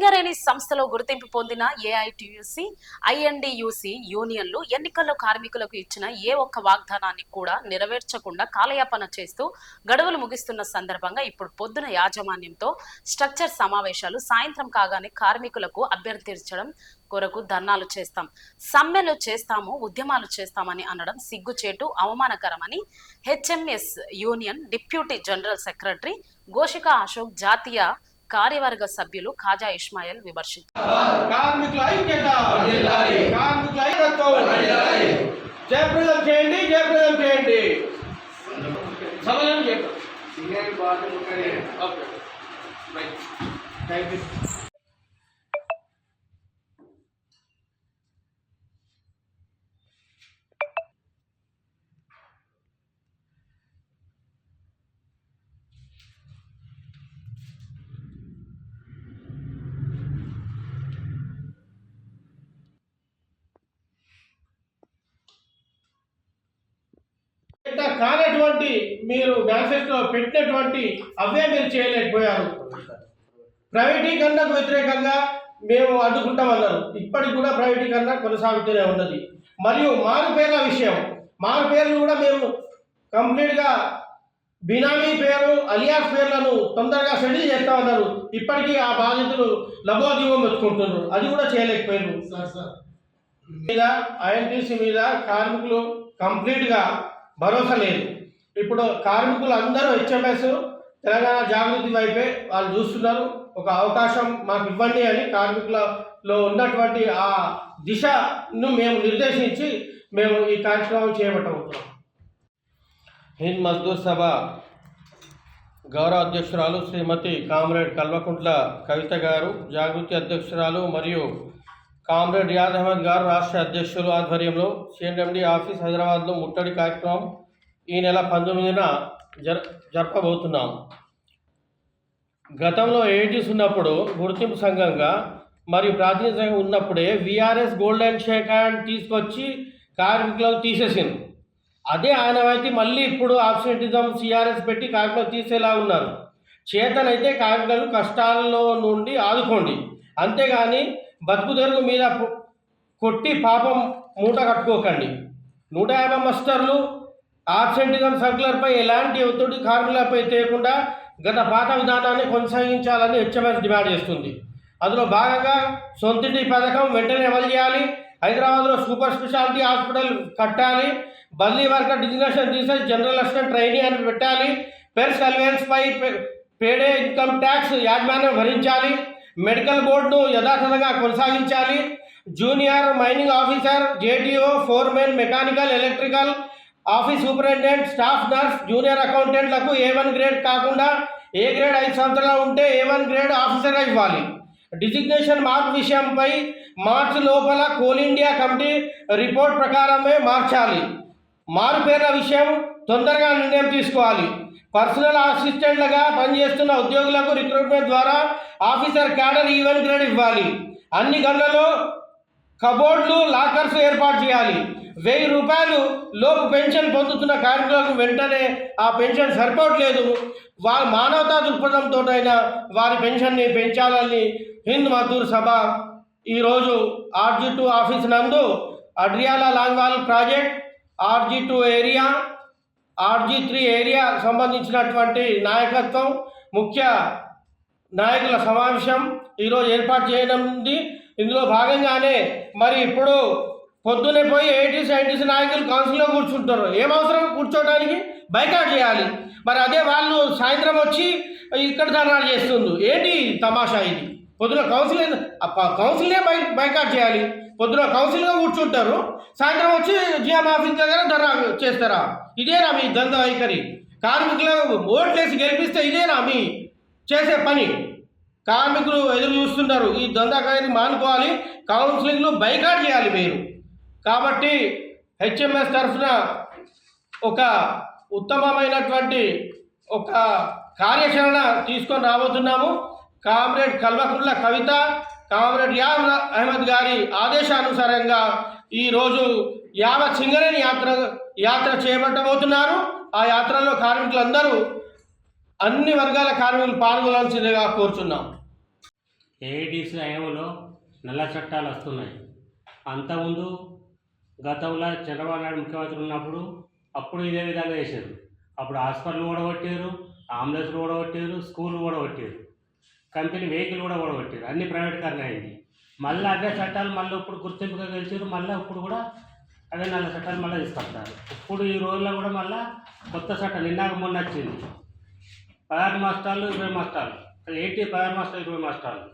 సింగరేణి సంస్థలో గుర్తింపు పొందిన ఏఐటియుసి ఐఎన్డియుసి యూనియన్లు ఎన్నికల్లో కార్మికులకు ఇచ్చిన ఏ ఒక్క వాగ్దానాన్ని కూడా నెరవేర్చకుండా కాలయాపన చేస్తూ గడువులు ముగిస్తున్న సందర్భంగా ఇప్పుడు పొద్దున యాజమాన్యంతో స్ట్రక్చర్ సమావేశాలు సాయంత్రం కాగానే కార్మికులకు అభ్యర్థించడం కొరకు ధర్నాలు చేస్తాం. సమ్మెలు చేస్తాము ఉద్యమాలు చేస్తామని అనడం సిగ్గుచేటు అవమానకరమని HMS union deputy general secretary Goshika Ashok జాతీయ కార్యవర్గ సభ్యులు ఖాజా ఇస్మాయిల్ విమర్శించారు. కానటువంటి మీరు మేనిఫెస్టో పెట్టినటువంటి అవే మీరు చేయలేకపోయారు. ప్రైవేటీకరణకు వ్యతిరేకంగా మేము అడ్డుకుంటామన్నారు. ఇప్పటికి కూడా ప్రైవేటీకరణ కొనసాగుతూనే ఉన్నది. మరియు మారు పేర్ల విషయం. మారు పేర్లు కూడా మేము కంప్లీట్గా బినామీ పేరు అలియాస్ పేర్లను తొందరగా సెటిల్ చేస్తామన్నారు. ఇప్పటికీ ఆ బాధితులు లబోదీవం ఎత్తుకుంటున్నారు. అది కూడా చేయలేకపోయారు మీద ఐఎన్టీసీ మీద కార్మికులు కంప్లీట్గా భరోసా లేదు. ఇప్పుడు కార్మికులు అందరూ హెచ్ఎంఎస్ తెలంగాణ జాగృతి వైపే వాళ్ళు చూస్తున్నారు. ఒక అవకాశం మాకు ఇవ్వండి అని కార్మికులలో ఉన్నటువంటి ఆ దిశను మేము నిర్దేశించి మేము ఈ కార్యక్రమం చేపట్టబోతున్నాం. హింద్ మజ్దూర్ సభ గౌరవ అధ్యక్షురాలు శ్రీమతి కామ్రేడ్ కల్వకుంట్ల కవిత గారు జాగృతి అధ్యక్షురాలు మరియు కామ్రేడ్ రియాజ్ అహ్మద్ గారు రాష్ట్ర అధ్యక్షులు ఆధ్వర్యంలో సిఎండి ఆఫీస్ హైదరాబాద్లో ముట్టడి కార్యక్రమం ఈ నెల పంతొమ్మిదిన జర జరపబోతున్నాం. గతంలో ఏటీస్ ఉన్నప్పుడు గుర్తింపు సంఘంగా మరియు ప్రాతినిధ్య సంఘం ఉన్నప్పుడే విఆర్ఎస్ గోల్డెన్ షేక్ హ్యాండ్ తీసుకొచ్చి కార్మికులకు తీసేసింది అదే ఆనవాయితీ మళ్ళీ ఇప్పుడు ఆబ్సెంటిజం సిఆర్ఎస్ పెట్టి కార్మికులు తీసేలా ఉన్నారు. చేతనైతే కార్మికులు కష్టాల్లో నుండి ఆదుకోండి. అంతేగాని బతుకుదెరుగు మీద కొట్టి పాపం మూట కట్టుకోకండి. నూట యాభై మస్టర్లు ఆబ్సెంటిజం సర్కులర్పై ఎలాంటి ఒత్తిడి కార్మికులపై తేకుండా గత పాత విధానాన్ని కొనసాగించాలని హెచ్ఎంఎస్ డిమాండ్ చేస్తుంది. అందులో భాగంగా సొంతింటి పథకం వెంటనే అమలు చేయాలి. హైదరాబాద్లో సూపర్ స్పెషాలిటీ హాస్పిటల్ కట్టాలి. బదిలీ వర్కర్ డిజిగ్నేషన్ తీసేసి జనరల్ అసిస్టెంట్ ట్రైనింగ్ అని పెట్టాలి. పెర్స్ అలవెన్స్ పై పేడే ఇన్కమ్ ట్యాక్స్ యాజమాన్యం భరించాలి. మెడికల్ బోర్డును యథాతథంగా కొనసాగించాలి. Junior mining officer JTO foreman mechanical electrical office superintendent staff nurse junior అకౌంటెంట్లకు A one grade కాకుండా ఏ గ్రేడ్ ఐదు సంవత్సరాలు ఉంటే ఏ వన్ గ్రేడ్ ఆఫీసర్గా ఇవ్వాలి. డిజిగ్నేషన్ మార్క్ విషయంపై మార్చ్ లోపల కోల్ ఇండియా కమిటీ రిపోర్ట్ ప్రకారమే మార్చాలి. మారు పేర్ల విషయం తొందరగా నిర్ణయం తీసుకోవాలి. పర్సనల్ అసిస్టెంట్లుగా పనిచేస్తున్న ఉద్యోగులకు రిక్రూట్మెంట్ ద్వారా officer cadre e even grade ఇవ్వాలి. అన్ని గన్లలో కబోర్డ్లు లాకర్స్ ఏర్పాటు చేయాలి. వెయ్యి రూపాయలు లోపు పెన్షన్ పొందుతున్న కార్మికులకు వెంటనే ఆ పెన్షన్ సరిపోవట్లేదు. వారి మానవతా దృక్పథంతోనైనా వారి పెన్షన్ని పెంచాలని హింద్ మజదూర్ సభ ఈరోజు ఆర్జీ టూ ఆఫీస్ నందు Adriyala longwall project RG two area RG three area సంబంధించినటువంటి నాయకత్వం ముఖ్య నాయకుల సమావేశం ఈరోజు ఏర్పాటు చేయడం ఇందులో భాగంగానే మరి ఇప్పుడు పొద్దునే పోయి ఎయిటీస్ ఎయిటీస్ నాయకులు కౌన్సిల్లో కూర్చుంటారు. ఏం అవసరం? కూర్చోవడానికి బైకాట్ చేయాలి. మరి అదే వాళ్ళు సాయంత్రం వచ్చి ఇక్కడ ధర్నాలు చేస్తుంది ఏంటి తమాషా ఇది? పొద్దున కౌన్సిల్ కౌన్సిల్నే బై బైకాట్ చేయాలి. పొద్దున కౌన్సిల్గా కూర్చుంటారు. సాయంత్రం వచ్చి జిఎం ఆఫీస్ దగ్గర ధర్నా చేస్తారా? ఇదేనా మీ దంద వైఖరి కార్మికులకు ఓట్లేసి గెలిపిస్తే ఇదేనా మీ చేసే పని? కార్మికులు ఎదురు చూస్తున్నారు ఈ దొందకాయని మానుకోవాలి కౌన్సిలింగ్లో బైకాట్ చేయాలి మీరు. కాబట్టి హెచ్ఎంఎస్ తరఫున ఒక ఉత్తమమైనటువంటి ఒక కార్యాచరణ తీసుకొని రాబోతున్నాము. కామ్రేడ్ కల్వకుంట్ల కవిత కామ్రేడ్ యాబ్ అహ్మద్ గారి ఆదేశానుసారంగా ఈరోజు యావత్ సింగరేణి యాత్ర యాత్ర చేపట్టబోతున్నారు. ఆ యాత్రలో కార్మికులందరూ అన్ని వర్గాల కార్మికులు పాల్గొనాల్సిందిగా కోరుచున్నాం. ఏఐటీసీ హయాంలో నల్ల చట్టాలు వస్తున్నాయి. అంతకుముందు గతంలో చంద్రబాబు నాయుడు ముఖ్యమంత్రి ఉన్నప్పుడు అప్పుడు ఇదే విధంగా చేశారు. అప్పుడు హాస్పిటల్ కూడా కొట్టారు అంబులెన్స్లు కూడా కొట్టారు స్కూల్ కూడా కొట్టారు కంపెనీ వెహికల్ కూడా కూడా కొట్టారు అన్ని ప్రైవేటీకరణ అయింది. మళ్ళీ అదే చట్టాలు మళ్ళీ ఇప్పుడు గుర్తింపుగా గెలిచారు మళ్ళీ ఇప్పుడు కూడా అదే నల్ల చట్టాలు మళ్ళీ తీసుకొస్తారు. ఇప్పుడు ఈ రోజుల్లో కూడా మళ్ళీ కొత్త చట్టం నిన్నాక మొన్న వచ్చింది పదహారు మాస్టర్లు ఇరవై మాస్టర్లు. ఎయిటీ పదహారు మాస్టర్లు ఇరవై మాస్టర్లు.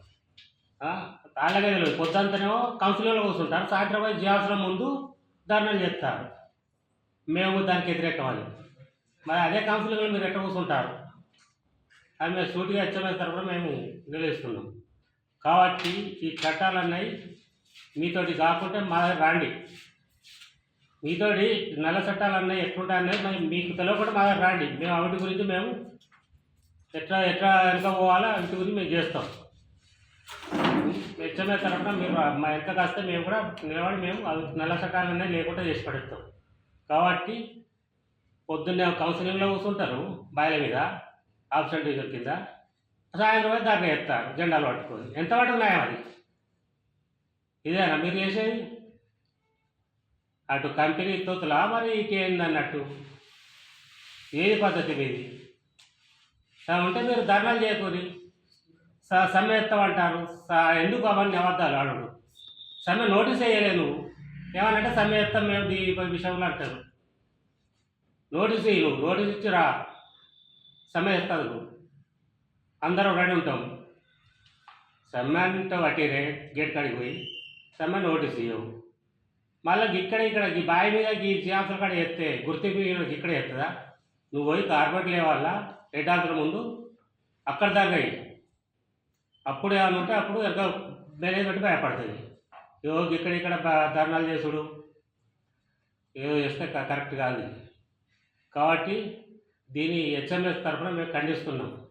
ఆ, తెలియదు పొద్దుంతనేమో కౌన్సిలింగ్లో కూర్చుంటారు. సాయంత్రం పోయి జియాసుల ముందు ధర్నాలు చేస్తారు. మేము దానికి వ్యతిరేకమని. మరి అదే కౌన్సిలర్లు మీరు ఎట్లా కూర్చుంటారు? అది మేము సూటిగా హెచ్చరిక తరఫున మేము నిలదీస్తున్నాం కాబట్టి ఈ చట్టాలు మీతోటి కాకుంటే మా దగ్గర రాండి. మీతోటి నల్ల చట్టాలు అన్నవి మరి మీకు తెలియకుండా మా దగ్గర రండి. మేము వాటి గురించి మేము ఎట్లా ఎట్లా వెనక పోవాలో వీటి గురించి మేము చేస్తాం. హెచ్చమే తర్వాత మీరు మా వెనక కాస్తే మేము కూడా నిలబడి మేము అవి నల్ల చట్టాలు లేకుండా చేసి పడేస్తాం. కాబట్టి పొద్దున్నే కౌన్సిలింగ్లో కూర్చుంటారు బాయిల మీద ఆప్షన్ టీచర్ కింద. సాయంత్రం పోయి దాన్ని ఎత్తారు జెండాలు పట్టుకొని. ఎంత పట్టుకు న్యాయం అది? ఇదేనా మీరు చేసేది? అటు కంపెనీ తోతులా? మరి ఇటేంది అన్నట్టు? ఏది పద్ధతి మీది? ఉంటే మీరు ధర్నాలు చేయకూరి స- సమ్మె ఎత్తామంటారు స- ఎందుకు అవన్నీ అబద్ధాలు ఆడడు సమ్మె నోటీస్ వేయలే నువ్వు ఏమనంటే సమ్మె ఎత్తాం మేము ఈ విషయంలో అంటారు నోటీస్ ఇయ్యి నువ్వు నోటీస్ ఇచ్చి రా సమ్మె ఎత్తాదు నువ్వు అందరం రెడీ ఉంటాం సమ్మె అంటే వట్టిరే గేట్ కాడికి పోయి సమ్మె నోటీస్ ఇవ్వవు మళ్ళీ ఇక్కడ ఇక్కడ ఈ బావి మీద ఈ జియాసుల కాడ ఎత్తే గుర్తింపు ఈయనకి ఇక్కడ ఎత్తదా నువ్వు పోయి కార్పొరేట్ లేవాలా హెడ్ ఆఫీసర్ ముందు అక్కడ దాకా అయ్యి అప్పుడు ఏమైనా ఉంటే అప్పుడు ఎంతో మేనేజ్మెంట్ భయపడుతుంది. ఏదో ఇక్కడ ఇక్కడ ధర్నాలు చేసుడు. ఏదో చేస్తే క- కరెక్ట్ కాదు కాబట్టి దీని హెచ్ఎంఎస్ తరఫున మేము ఖండిస్తున్నాం.